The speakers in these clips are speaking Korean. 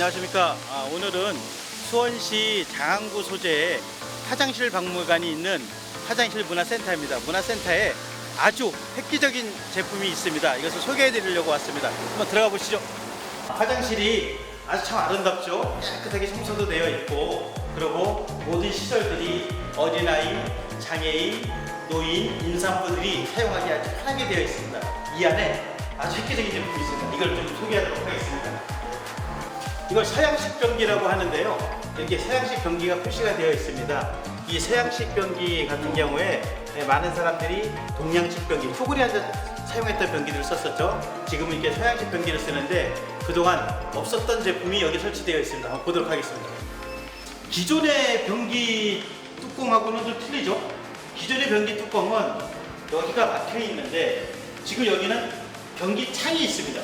안녕하십니까. 아, 오늘은 수원시 장안구 소재의 화장실 박물관이 있는 화장실 문화센터입니다. 문화센터에 아주 획기적인 제품이 있습니다. 이것을 소개해 드리려고 왔습니다. 한번 들어가 보시죠. 화장실이 아주 참 아름답죠. 깨끗하게 청소도 되어 있고, 그리고 모든 시설들이 어린아이, 장애인, 노인, 임산부들이 사용하기 아주 편하게 되어 있습니다. 이 안에 아주 획기적인 제품이 있습니다. 이걸 좀 소개하도록 하겠습니다. 이걸 서양식 변기라고 하는데요. 이렇게 서양식 변기가 표시가 되어 있습니다. 이 서양식 변기 같은 경우에 네, 많은 사람들이 동양식 변기, 초골이 앉아 사용했던 변기를 썼었죠. 지금은 이렇게 서양식 변기를 쓰는데 그동안 없었던 제품이 여기 설치되어 있습니다. 한번 보도록 하겠습니다. 기존의 변기 뚜껑하고는 좀 틀리죠. 기존의 변기 뚜껑은 여기가 막혀 있는데 지금 여기는 변기 창이 있습니다.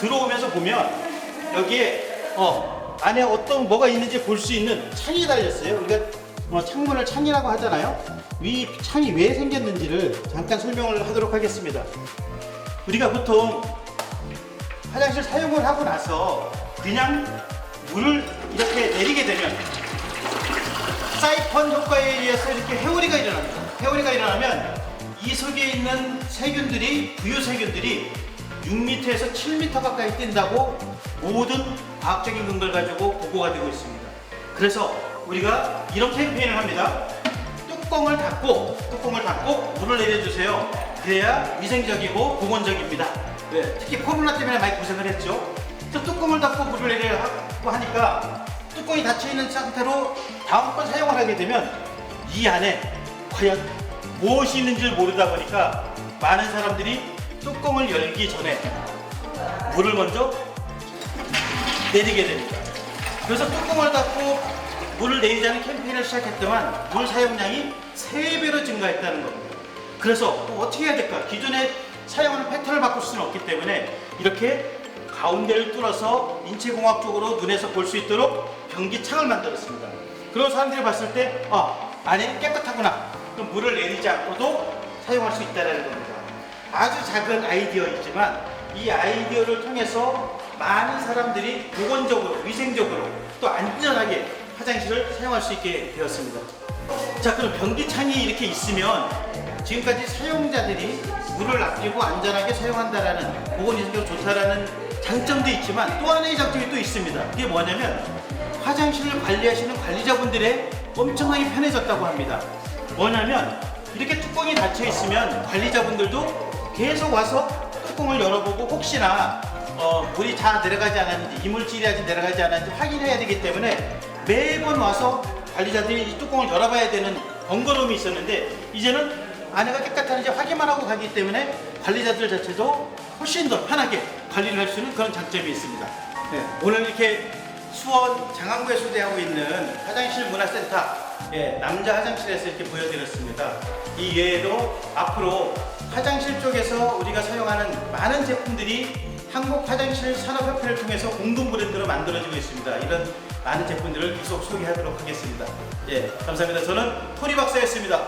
들어오면서 보면 여기에 어 안에 어떤 뭐가 있는지 볼 수 있는 창이 달렸어요. 우리가 어, 창문을 창이라고 하잖아요. 이 창이 왜 생겼는지를 잠깐 설명을 하도록 하겠습니다. 우리가 보통 화장실 사용을 하고 나서 그냥 물을 이렇게 내리게 되면 사이펀 효과에 의해서 이렇게 회오리가 일어납니다. 회오리가 일어나면 이 속에 있는 세균들이 부유 세균들이 6m에서 7m 가까이 뛴다고 모든 과학적인 근거를 가지고 보고가 되고 있습니다. 그래서 우리가 이런 캠페인을 합니다. 뚜껑을 닫고 뚜껑을 닫고 물을 내려주세요. 그래야 위생적이고 보건적입니다. 네, 특히 코로나 때문에 많이 고생을 했죠. 저 뚜껑을 닫고 물을 내려 하고 하니까 뚜껑이 닫혀 있는 상태로 다음번 사용을 하게 되면 이 안에 과연 무엇이 있는지 를 모르다 보니까 많은 사람들이 뚜껑을 열기 전에 물을 먼저 내리게 됩니다. 그래서 뚜껑을 닫고 물을 내리자는 캠페인을 시작했더만 물 사용량이 3배로 증가했다는 겁니다. 그래서 또 어떻게 해야 될까? 기존에 사용하는 패턴을 바꿀 수는 없기 때문에 이렇게 가운데를 뚫어서 인체공학적으로 눈에서 볼 수 있도록 변기창을 만들었습니다. 그런 사람들이 봤을 때, 아, 안에 깨끗하구나. 그럼 물을 내리지 않고도 사용할 수 있다는 겁니다. 아주 작은 아이디어이지만 이 아이디어를 통해서 많은 사람들이 보건적으로, 위생적으로 또 안전하게 화장실을 사용할 수 있게 되었습니다. 자, 그럼 변기창이 이렇게 있으면 지금까지 사용자들이 물을 아끼고 안전하게 사용한다라는 보건위생적으로 좋다라는 장점도 있지만 또 하나의 장점이 또 있습니다. 그게 뭐냐면 화장실을 관리하시는 관리자분들의 엄청나게 편해졌다고 합니다. 뭐냐면 이렇게 뚜껑이 닫혀 있으면 관리자분들도 계속 와서 뚜껑을 열어보고 혹시나 어, 물이 다 내려가지 않았는지 이물질이 아직 내려가지 않았는지 확인해야 되기 때문에 매번 와서 관리자들이 이 뚜껑을 열어봐야 되는 번거로움이 있었는데 이제는 안에가 깨끗한지 확인만 하고 가기 때문에 관리자들 자체도 훨씬 더 편하게 관리를 할 수 있는 그런 장점이 있습니다. 네, 오늘 이렇게 수원 장안구에 소개하고 있는 화장실 문화센터 예, 남자 화장실에서 이렇게 보여드렸습니다. 이 외에도 앞으로 화장실 쪽에서 우리가 사용하는 많은 제품들이 한국 화장실 산업협회를 통해서 공동 브랜드로 만들어지고 있습니다. 이런 많은 제품들을 계속 소개하도록 하겠습니다. 예, 감사합니다. 저는 토니 박사였습니다.